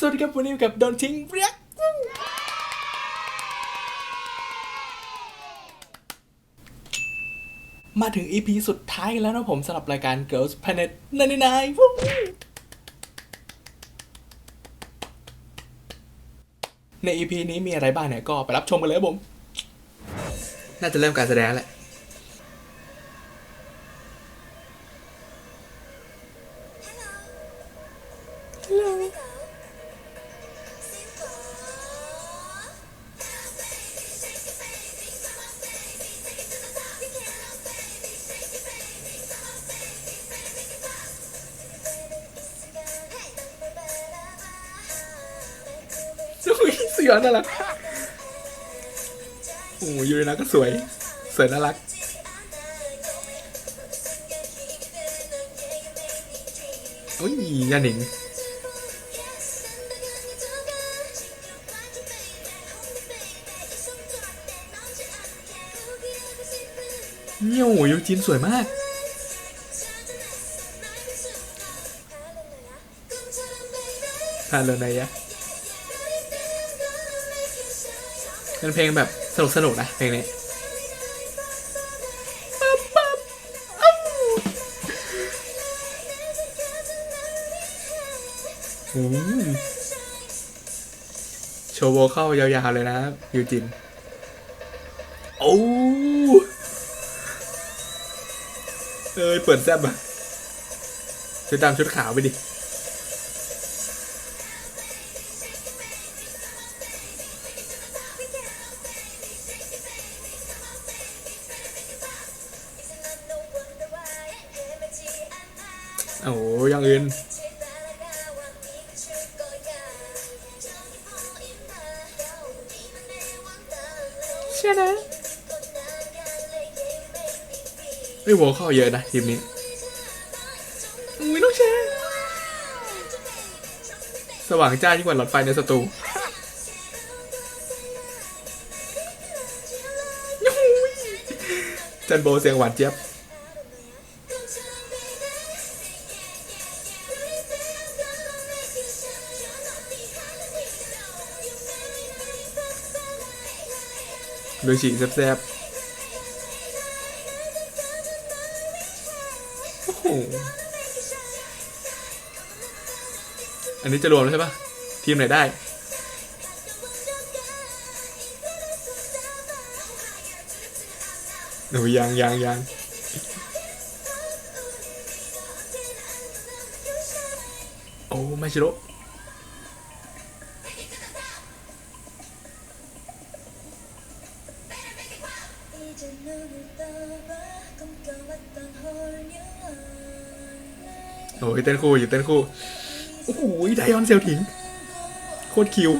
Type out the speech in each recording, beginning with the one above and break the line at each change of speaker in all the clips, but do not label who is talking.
สวัสดีครับวันนี้กับโดนทิ้งเรียกมาถึง EP สุดท้ายกันแล้วนะผมสำหรับรายการ Girls Planet 99วู้ใน EP นี้มีอะไรบ้างเนี่ย ก็ไปรับชมกันเลยครับผม น่าจะเริ่มการแสดงแล้ว แหละอุ้ยเสือน่ารักโอ้ยยูเรนัสก็สวย สวยน่ารักอุ้ยยาหนิงเนี่ยโอ้ยยูจินสวยมากผ่านเลนายะ เป็นเพลงแบบสนุกสนุกๆนะเพลงนี้อืมโชว์โวเข้ายาวๆเลยนะยูจิน โอ้เอ้ยเปิดแซบอะชุดดำชุดขาวไปดิ อ้ยอย่างอื่นใช่นะไม่หัวข้อเยอะนะทีมนี้อุ้ยน้องแชร์สว่างจ้ายิ่งกว่าหลอดไฟในสตูยูหูยจันโบเสียงหวานเจี๊ยบ ดูฉีกแซ่บๆโอ้โหอันนี้จะรวมแล้วใช่ปะทีมไหนได้ หนูยังยังยังโอ้ไม่ชิโร่ อ้ยเต้นคู่อยู่เต้นคู่โอ้โหไดออนเซลถิงโคตรคิว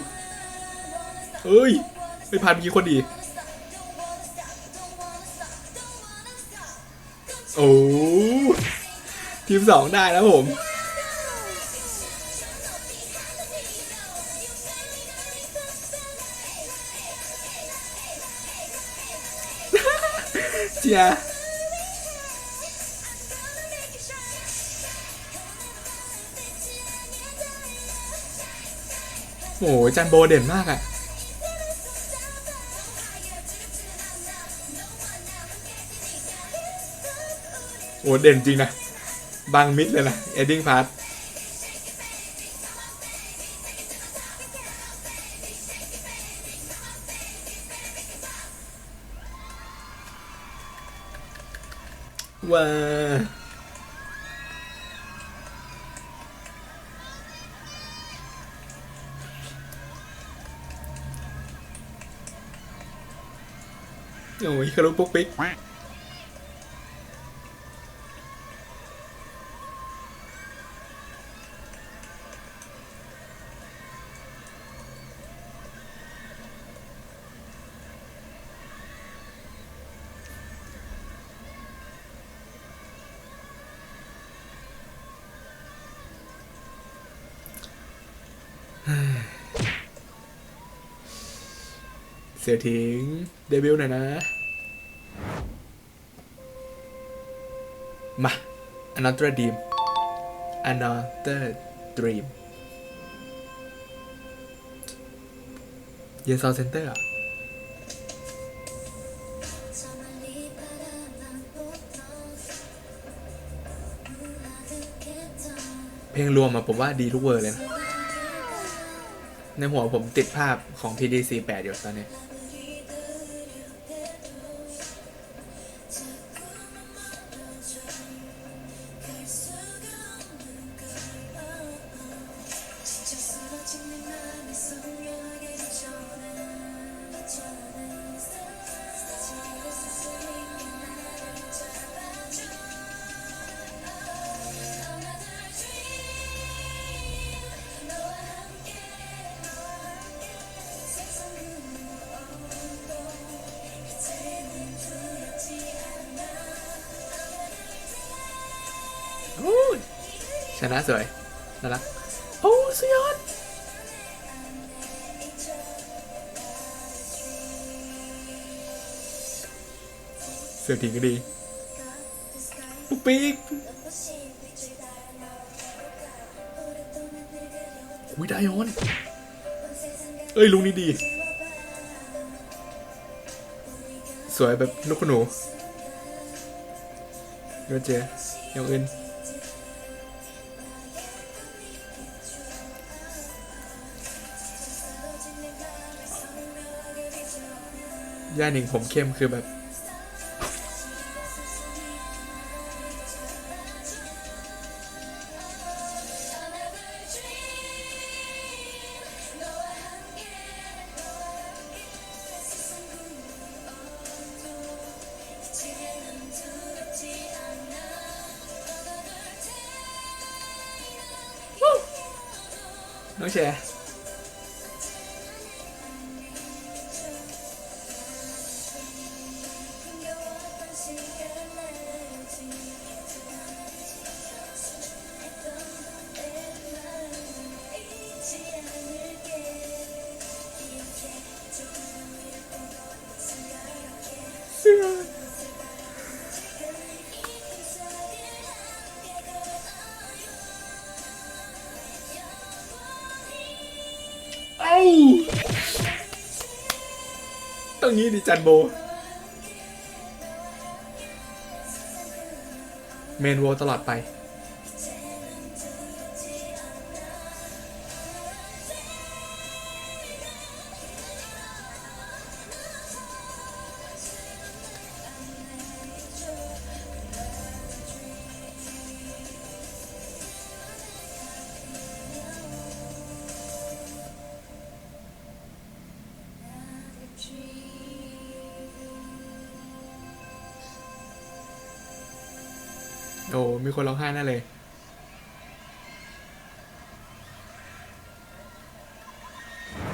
เอ้ยไม่ผ่านเมื่อกี้คนดี โอ้ทีมสองได้แล้วผมเจีย โอ้ยจันโบเด่นมากอะโอ้เด่นจริงนะบังมิดเลยนะ เอดดิ้งพาร์ทว้า โอ้ยกระลุกปุ๊กปิ๊ก สียทิ้ง เดวิลหน่อยนะ มา another dream another dream เยนซอนเซนเตอร์
อะ
เพลงรวมอะผมว่าดีทุกเวอร์เลยนะ ในหัวผมติดภาพของ TDC8 อยู่ตอนนี้ ชนะสวยน่ารักโอ้สุดยอดเสือถิงก็ดีปุ๊กปิ๊กอุ้ยไดออน เอ้ยลุงนี่ดี สวยแบบลูกคุณหนูเดี๋ยวเจออย่างอื่น ย่าหนิงผมเข้มคือแบบ น้องแชร์ เสื้อเอ้าต้องงี้ดิจันโบ เมนโวตลอดไป มีคนร้องไห้แน่เลย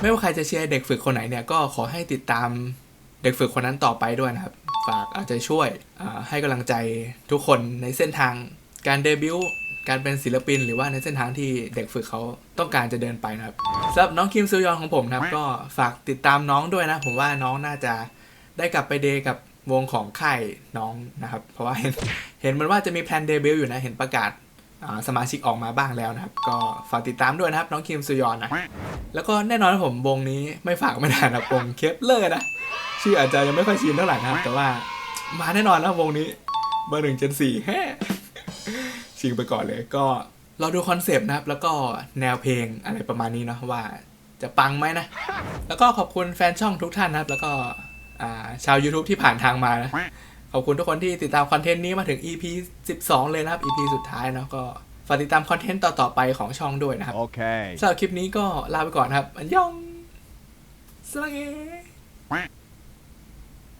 ไม่ว่าใครจะเชียร์เด็กฝึกคนไหนเนี่ยก็ขอให้ติดตามเด็กฝึกคนนั้นต่อไปด้วยนะครับ ฝากอาใจะช่วยให้กำลังใจทุกคนในเส้นทางการเดบิวต์การเป็นศิลปิน หรือว่าในเส้นทางที่เด็กฝึกเขาต้องการจะเดินไปนะครับสำหรับน้องคิมซูยอนของผมนะครับ ก็ฝากติดตามน้องด้วยนะ ผมว่าน้องน่าจะได้กลับไปเดยกับ วงของค่ายน้องนะครับ เพราะว่าเห็นเห็นมันว่าจะมีแพลนเดบิวต์อยู่นะ เห็นประกาศสมาชิกออกมาบ้างแล้วนะครับ ก็ฝากติดตามด้วยนะครับ น้องคิมซูยอนนะ แล้วก็แน่นอนผมวงนี้ไม่ฝากไม่ได้นะครับวงเคปเลอร์นะ ชื่ออาจจะยังไม่ค่อยชินเท่าไหร่นะครับ แต่ว่ามาแน่นอนนะวงนี้เบอร์หนึ่งเจนสี่แฮ่ชิงไปก่อนเลยก็เราดูคอนเซปต์นะครับ แล้วก็แนวเพลงอะไรประมาณนี้เนาะว่าจะปังไหมนะ แล้วก็ขอบคุณแฟนช่องทุกท่านนะครับ แล้วก็ ชาว YouTube ที่ผ่านทางมานะขอบคุณทุกคนที่ติดตามคอนเทนต์นี้มาถึง EP 12 เลยนะครับ EP สุดท้ายเนาะก็ฝากติดตามคอนเทนต์ต่อ ๆ ไปของช่องด้วยนะครับ
Okay.
สำหรับคลิปนี้ก็ลาไปก่อนครับ อันยองสลังเอ